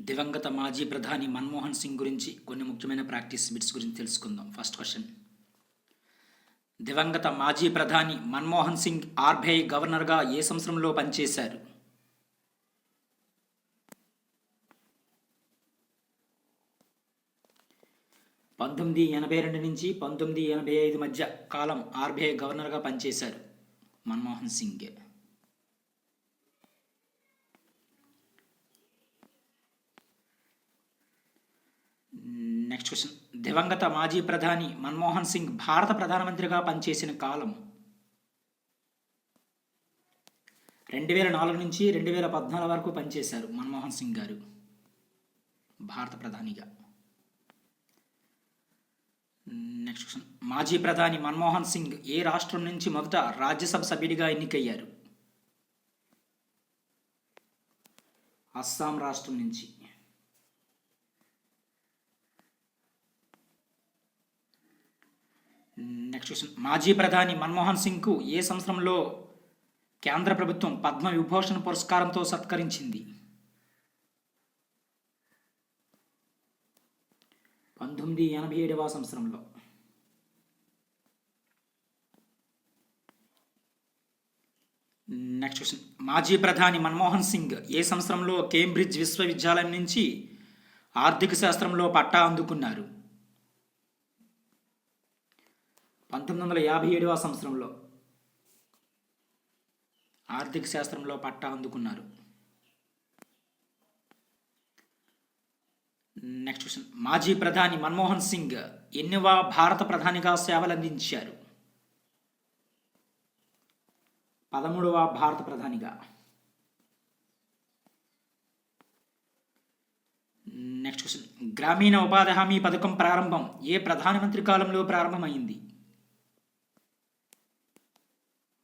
దివంగత మాజీ ప్రధాని మన్మోహన్ సింగ్ గురించి కొన్ని ముఖ్యమైన ప్రాక్టీస్ బిట్స్ గురించి తెలుసుకుందాం. ఫస్ట్ క్వశ్చన్ దివంగత మాజీ ప్రధాని మన్మోహన్ సింగ్ ఆర్బీఐ గవర్నర్గా ఏ సంవత్సరంలో పనిచేశారు? పంతొమ్మిది ఎనభై రెండు నుంచి పంతొమ్మిది ఎనభై ఐదు మధ్య కాలం ఆర్బీఐ గవర్నర్గా పనిచేశారు మన్మోహన్ సింగ్. నెక్స్ట్ క్వశ్చన్ దివంగత మాజీ ప్రధాని మన్మోహన్ సింగ్ భారత ప్రధానమంత్రిగా పనిచేసిన కాలం? రెండు వేల నాలుగు నుంచి రెండు వేల పద్నాలుగు వరకు పనిచేశారు మన్మోహన్ సింగ్ గారు. భారత ప్రధానిగా. నెక్స్ట్ క్వశ్చన్ మాజీ ప్రధాని మన్మోహన్ సింగ్ ఏ రాష్ట్రం నుంచి మొదట రాజ్యసభ సభ్యుడిగా ఎన్నికయ్యారు? అస్సాం రాష్ట్రం నుంచి. నెక్స్ట్ క్వశ్చన్ మాజీ ప్రధాని మన్మోహన్ సింగ్కు ఏ సంవత్సరంలో కేంద్ర ప్రభుత్వం పద్మ విభూషణ్ పురస్కారంతో సత్కరించింది? పంతొమ్మిది ఎనభై ఏడవ సంవత్సరంలో. నెక్స్ట్ క్వశ్చన్ మాజీ ప్రధాని మన్మోహన్ సింగ్ ఏ సంవత్సరంలో కేంబ్రిడ్జ్ విశ్వవిద్యాలయం నుంచి ఆర్థిక శాస్త్రంలో పట్టా అందుకున్నారు? పంతొమ్మిది వందల యాభై ఏడవ సంవత్సరంలో ఆర్థిక శాస్త్రంలో పట్టా అందుకున్నారు. నెక్స్ట్ క్వశ్చన్ మాజీ ప్రధాని మన్మోహన్ సింగ్ ఎన్నివ భారత ప్రధానిగా సేవలందించారు? పదమూడవ భారత ప్రధానిగా. నెక్స్ట్ క్వశ్చన్ గ్రామీణ ఉపాధి హామీ పథకం ప్రారంభం ఏ ప్రధానమంత్రి కాలంలో ప్రారంభమైంది?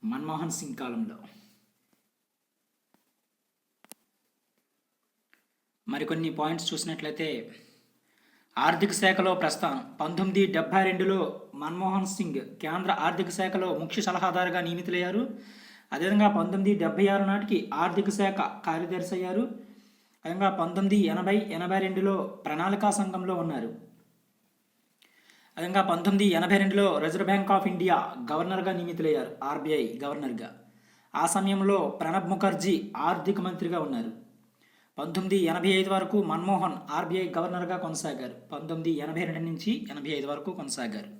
మన్మోహన్ సింగ్ కాలంలో. మరికొన్ని పాయింట్స్ చూసినట్లయితే ఆర్థిక శాఖలో ప్రస్తుతం పంతొమ్మిది డెబ్బై రెండులో మన్మోహన్ సింగ్ కేంద్ర ఆర్థిక శాఖలో ముఖ్య సలహాదారుగా నియమితులయ్యారు. అదేవిధంగా పంతొమ్మిది డెబ్బై ఆరు నాటికి ఆర్థిక శాఖ కార్యదర్శి అయ్యారు. అదేవిధంగా పంతొమ్మిది ఎనభై ఎనభై రెండులో ప్రణాళికా సంఘంలో ఉన్నారు. అదేవిధంగా పంతొమ్మిది ఎనభై రెండులో రిజర్వ్ బ్యాంక్ ఆఫ్ ఇండియా గవర్నర్గా నియమితులయ్యారు ఆర్బీఐ గవర్నర్గా. ఆ సమయంలో ప్రణబ్ ముఖర్జీ ఆర్థిక మంత్రిగా ఉన్నారు. పంతొమ్మిది ఎనభై ఐదు వరకు మన్మోహన్ ఆర్బీఐ గవర్నర్గా కొనసాగారు. పంతొమ్మిది ఎనభై రెండు నుంచి ఎనభై ఐదు వరకు కొనసాగారు.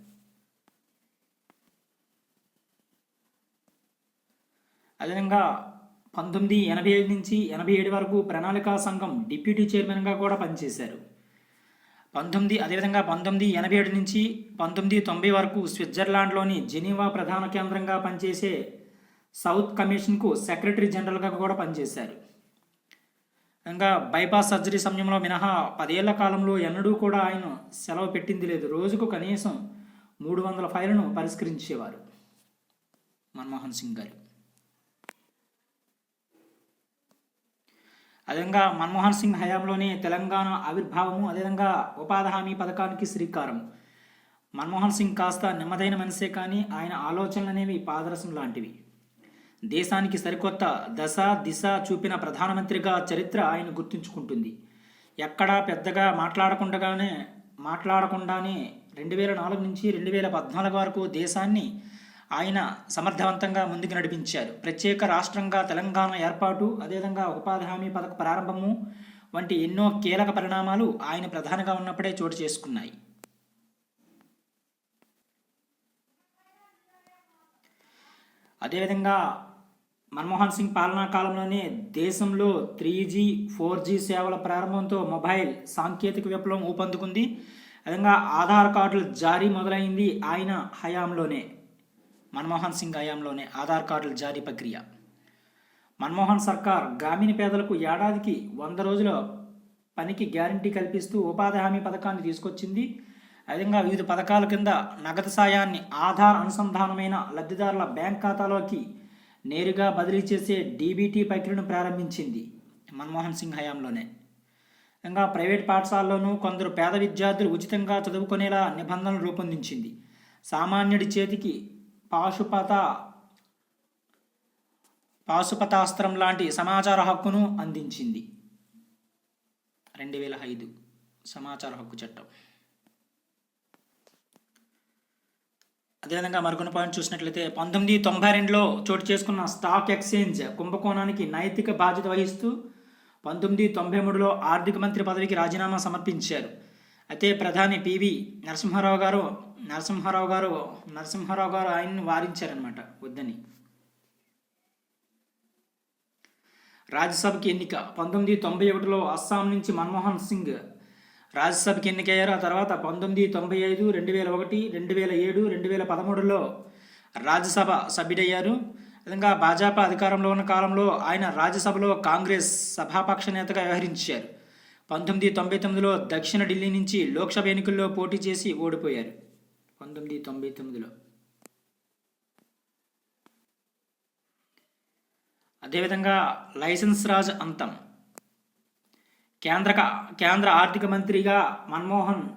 అదేవిధంగా పంతొమ్మిది ఎనభై ఐదు నుంచి ఎనభై ఏడు వరకు ప్రణాళికా సంఘం డిప్యూటీ చైర్మన్గా కూడా పనిచేశారు. పంతొమ్మిది అదేవిధంగా పంతొమ్మిది ఎనభై ఏడు నుంచి పంతొమ్మిది తొంభై వరకు స్విట్జర్లాండ్లోని జెనీవా ప్రధాన కేంద్రంగా పనిచేసే సౌత్ కమిషన్కు సెక్రటరీ జనరల్గా కూడా పనిచేశారు. ఇంకా బైపాస్ సర్జరీ సమయంలో మినహా పదేళ్ళ కాలంలో ఎన్నడూ కూడా ఆయన సెలవు పెట్టింది లేదు. రోజుకు కనీసం మూడు వందల ఫైళ్ళను పరిష్కరించేవారు. మన్మోహన్ సింగ్ గారు. అదేవిధంగా మన్మోహన్ సింగ్ హయాంలోనే తెలంగాణ ఆవిర్భావము అదేవిధంగా ఉపాధి హామీ పథకానికి శ్రీకారం మన్మోహన్ సింగ్ కాస్త నెమ్మదైన మనిషే కానీ ఆయన ఆలోచనలు అనేవి పాదరసం లాంటివి. దేశానికి సరికొత్త దశ దిశ చూపిన ప్రధానమంత్రిగా చరిత్ర ఆయన గుర్తుంచుకుంటుంది. ఎక్కడా పెద్దగా మాట్లాడకుండానే మాట్లాడకుండానే రెండు వేల నాలుగు నుంచి రెండు వేల పద్నాలుగు వరకు దేశాన్ని ఆయన సమర్థవంతంగా ముందుకు నడిపించారు. ప్రత్యేక రాష్ట్రంగా తెలంగాణ ఏర్పాటు అదేవిధంగా ఉపాధి హామీ పథక ప్రారంభము వంటి ఎన్నో కీలక పరిణామాలు ఆయన ప్రధానంగా ఉన్నప్పుడే చోటు చేసుకున్నాయి. అదేవిధంగా మన్మోహన్ సింగ్ పాలనా కాలంలోనే దేశంలో త్రీ జీ ఫోర్ జీ సేవల ప్రారంభంతో మొబైల్ సాంకేతిక విప్లవం ఊపందుకుంది. అదేవిధంగా ఆధార్ కార్డుల జారీ మొదలైంది ఆయన హయాంలోనే. మన్మోహన్ సింగ్ హయాంలోనే ఆధార్ కార్డుల జారీ ప్రక్రియ. మన్మోహన్ సర్కార్ గ్రామీణ పేదలకు ఏడాదికి వంద రోజుల పనికి గ్యారంటీ కల్పిస్తూ ఉపాధి హామీ పథకాన్ని తీసుకొచ్చింది. అదేవిధంగా వివిధ పథకాల కింద నగదు సాయాన్ని ఆధార్ అనుసంధానమైన లబ్ధిదారుల బ్యాంక్ ఖాతాలోకి నేరుగా బదిలీ చేసే డీబీటీ ప్రక్రియను ప్రారంభించింది మన్మోహన్ సింగ్ హయాంలోనే. ఇంకా ప్రైవేట్ పాఠశాలలోనూ కొందరు పేద విద్యార్థులు ఉచితంగా చదువుకునేలా నిబంధనలు రూపొందించింది. సామాన్యుడి చేతికి పాశుపత పాశుపతాస్త్రం లాంటి సమాచార హక్కును అందించింది. రెండు వేల ఐదు సమాచార హక్కు చట్టం. అదేవిధంగా మరికొన్ని పాయింట్ చూసినట్లయితే పంతొమ్మిది తొంభై రెండులో చోటు చేసుకున్న స్టాక్ ఎక్స్చేంజ్ కుంభకోణానికి నైతిక బాధ్యత వహిస్తూ పంతొమ్మిది తొంభై మూడులో ఆర్థిక మంత్రి పదవికి రాజీనామా సమర్పించారు. అయితే ప్రధాని పివి నరసింహారావు గారు నరసింహారావు గారు నరసింహారావు గారు ఆయన్ని వారించారనమాట వద్దని. రాజ్యసభకి ఎన్నిక పంతొమ్మిది తొంభై ఒకటిలో అస్సాం నుంచి మన్మోహన్ సింగ్ రాజ్యసభకి ఎన్నికయ్యారు. ఆ తర్వాత పంతొమ్మిది తొంభై ఐదు రెండు వేల ఒకటి రెండు వేల ఏడు రెండు వేల పదమూడులో రాజ్యసభ సభ్యుడయ్యారు. విధంగా భాజపా అధికారంలో ఉన్న కాలంలో ఆయన రాజ్యసభలో కాంగ్రెస్ సభాపక్ష నేతగా వ్యవహరించారు. పంతొమ్మిది తొంభై తొమ్మిదిలో దక్షిణ ఢిల్లీ నుంచి లోక్సభ ఎన్నికల్లో పోటీ చేసి ఓడిపోయారు. పంతొమ్మిది తొంభై తొమ్మిదిలో. అదేవిధంగా లైసెన్స్ రాజ్ అంతం. కేంద్ర కేంద్ర ఆర్థిక మంత్రిగా మన్మోహన్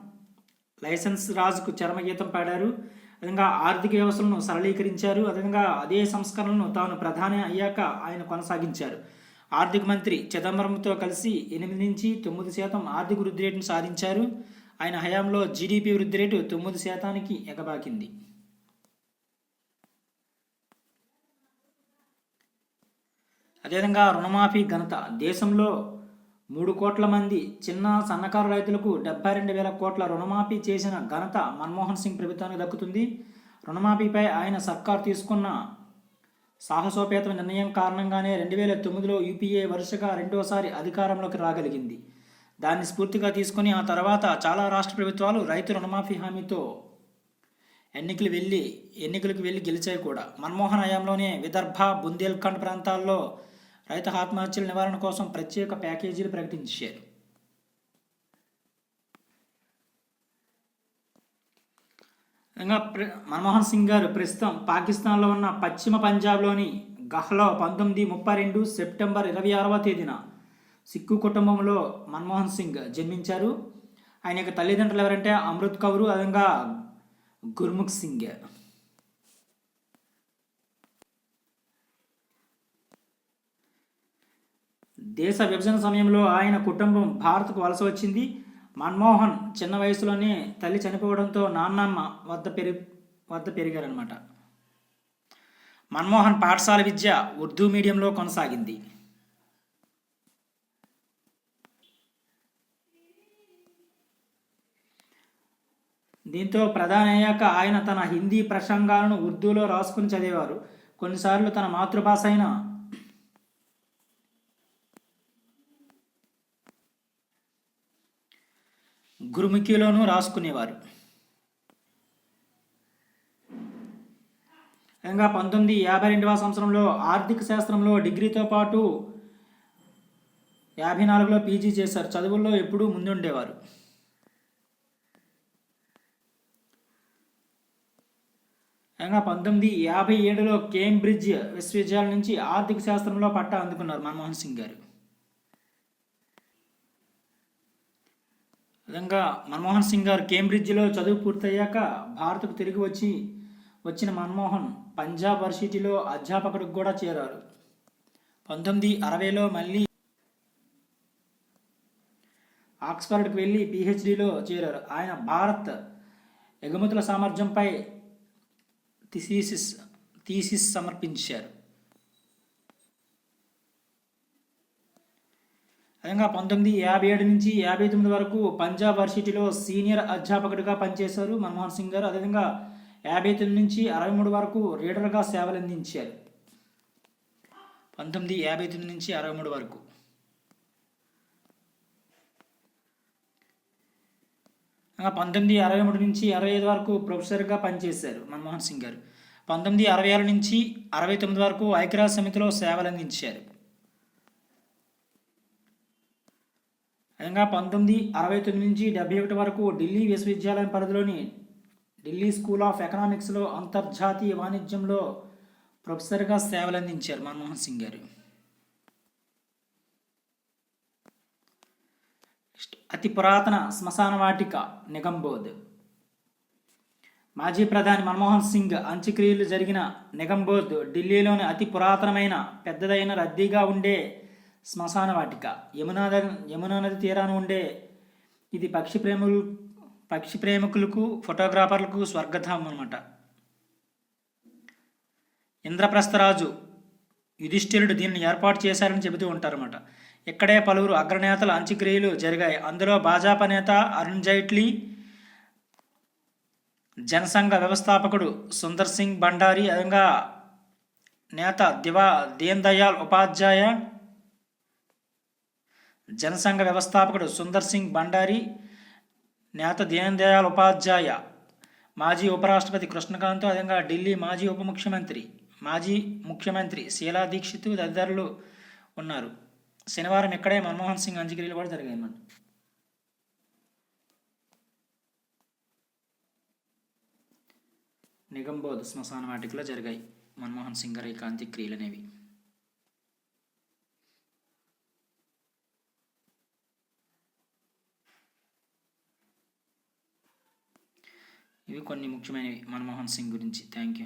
లైసెన్స్ రాజ్కు చరమగీతం పాడారు. అదేవిధంగా ఆర్థిక వ్యవస్థలను సరళీకరించారు. అదేవిధంగా అదే సంస్కరణలను తాను ప్రధాని అయ్యాక ఆయన కొనసాగించారు. ఆర్థిక మంత్రి చిదంబరంతో కలిసి ఎనిమిది నుంచి తొమ్మిది శాతం ఆర్థిక వృద్ధి రేటును సాధించారు. ఆయన హయాంలో జీడిపి వృద్ధి రేటు తొమ్మిది శాతానికి ఎగబాకింది. అదేవిధంగా రుణమాఫీ ఘనత దేశంలో మూడు కోట్ల మంది చిన్న సన్నకారు రైతులకు డెబ్బై రెండు వేల కోట్ల రుణమాఫీ చేసిన ఘనత మన్మోహన్ సింగ్ ప్రభుత్వానికి దక్కుతుంది. రుణమాఫీపై ఆయన సర్కారు తీసుకున్న సాహసోపేత నిర్ణయం కారణంగానే రెండు వేల తొమ్మిదిలో యూపీఏ వరుసగా రెండోసారి అధికారంలోకి రాగలిగింది. దాన్ని స్ఫూర్తిగా తీసుకుని ఆ తర్వాత చాలా రాష్ట్ర ప్రభుత్వాలు రైతు రుణమాఫీ హామీతో ఎన్నికలు వెళ్ళి ఎన్నికలకు వెళ్ళి గెలిచాయి కూడా. మన్మోహన్ హయాంలోనే విదర్భ బుందేల్ఖండ్ ప్రాంతాల్లో రైతు ఆత్మహత్యల నివారణ కోసం ప్రత్యేక ప్యాకేజీలు ప్రకటించారు. ఇంకా మన్మోహన్ సింగ్ గారు ప్రస్తుతం పాకిస్తాన్లో ఉన్న పశ్చిమ పంజాబ్లోని గహ్లో పంతొమ్మిది ముప్పై రెండు సెప్టెంబర్ ఇరవై ఆరవ తేదీన సిక్కు కుటుంబంలో మన్మోహన్ సింగ్ జన్మించారు. ఆయన యొక్క తల్లిదండ్రులు ఎవరంటే అమృత్ కౌరు అదేవిధంగా గుర్ముఖ్ సింగ్. దేశ విభజన సమయంలో ఆయన కుటుంబం భారత్కు వలస వచ్చింది. మన్మోహన్ చిన్న వయసులోనే తల్లి చనిపోవడంతో నాన్నమ్మ వద్ద పెరి వద్ద పెరిగారనమాట మన్మోహన్ పాఠశాల విద్య ఉర్దూ మీడియంలో కొనసాగింది. దీంతో ప్రధాని అయ్యాక ఆయన తన హిందీ ప్రసంగాలను ఉర్దూలో రాసుకుని చదివేవారు. కొన్నిసార్లు తన మాతృభాష అయిన గురుముఖిలోనూ రాసుకునేవారు. ఇంకా పంతొమ్మిది యాభై రెండవ సంవత్సరంలో ఆర్థిక శాస్త్రంలో డిగ్రీతో పాటు యాభై నాలుగులో పీజీ చేశారు. చదువుల్లో ఎప్పుడూ ముందుండేవారు. ఇంకా పంతొమ్మిది యాభై ఏడులో కేంబ్రిడ్జ్ విశ్వవిద్యాలయం నుంచి ఆర్థిక శాస్త్రంలో పట్టా అందుకున్నారు మన్మోహన్ సింగ్ గారు. విధంగా మన్మోహన్ సింగ్ గారు కేంబ్రిడ్జ్లో చదువు పూర్తయ్యాక భారత్కు తిరిగి వచ్చి వచ్చిన మన్మోహన్ పంజాబ్ వర్సిటీలో అధ్యాపకుడికి కూడా చేరారు. పంతొమ్మిది అరవైలో మళ్ళీ ఆక్స్ఫర్డ్కి వెళ్ళి పిహెచ్డిలో చేరారు. ఆయన భారత్ ఎగుమతుల సామర్థ్యంపై థీసిస్ థీసిస్ సమర్పించారు. అదేవిధంగా పంతొమ్మిది యాభై ఏడు నుంచి యాభై తొమ్మిది వరకు పంజాబ్ వర్సిటీలో సీనియర్ అధ్యాపకుడిగా పనిచేశారు మన్మోహన్ సింగ్ గారు. అదేవిధంగా యాభై తొమ్మిది నుంచి అరవై మూడు వరకు రీడర్గా సేవలు అందించారు. పంతొమ్మిది యాభై తొమ్మిది నుంచి అరవై మూడు వరకు. పంతొమ్మిది అరవై మూడు నుంచి అరవై ఐదు వరకు ప్రొఫెసర్గా పనిచేశారు మన్మోహన్ సింగ్ గారు. పంతొమ్మిది అరవై ఆరు నుంచి అరవై తొమ్మిది వరకు ఐక్యరాజ్య సమితిలో సేవలు విధంగా పంతొమ్మిది అరవై తొమ్మిది నుంచి డెబ్బై ఒకటి వరకు ఢిల్లీ విశ్వవిద్యాలయం పరిధిలోని ఢిల్లీ స్కూల్ ఆఫ్ ఎకనామిక్స్లో అంతర్జాతీయ వాణిజ్యంలో ప్రొఫెసర్గా సేవలందించారు మన్మోహన్ సింగ్ గారు. అతి పురాతన శ్మశాన వాటిక నిగంబోధ్ మాజీ ప్రధాని మన్మోహన్ సింగ్ అంత్యక్రియలు జరిగిన నిగంబోధ్ ఢిల్లీలోని అతి పురాతనమైన పెద్దదైన రద్దీగా ఉండే శ్మశాన వాటిక యమునా యమునా నది తీరాన ఉండే ఇది పక్షి ప్రేములు పక్షి ప్రేమికులకు ఫోటోగ్రాఫర్లకు స్వర్గధామం అనమాట ఇంద్రప్రస్థరాజు యుధిష్ఠిరుడు దీనిని ఏర్పాటు చేశారని చెబుతూ ఉంటారన్నమాట. ఇక్కడే పలువురు అగ్రనేతల అంత్యక్రియలు జరిగాయి. అందులో భాజపా నేత అరుణ్ జైట్లీ జనసంఘ వ్యవస్థాపకుడు సుందర్ సింగ్ భండారీ అదంగా నేత దివా దీన్ దయాల్ ఉపాధ్యాయ జనసంఘ వ్యవస్థాపకుడు సుందర్ సింగ్ భండారీ నేత దీన్ దయాల్ ఉపాధ్యాయ మాజీ ఉపరాష్ట్రపతి కృష్ణకాంత్ అదేవిధంగా ఢిల్లీ మాజీ ఉప ముఖ్యమంత్రి మాజీ ముఖ్యమంత్రి శీలా దీక్షిత్ తదితరులు ఉన్నారు. శనివారం ఇక్కడే మన్మోహన్ సింగ్ అంత్యక్రియలు కూడా జరిగాయి అన్నమాట. నిగంబోధ్ శ్మశాన వాటికలో జరిగాయి. మన్మోహన్ సింగ్ గారి అంత్యక్రియలు అనేవి ఇవి కొన్ని ముఖ్యమైనవి. మన్మోహన్ సింగ్ గురించి. Thank you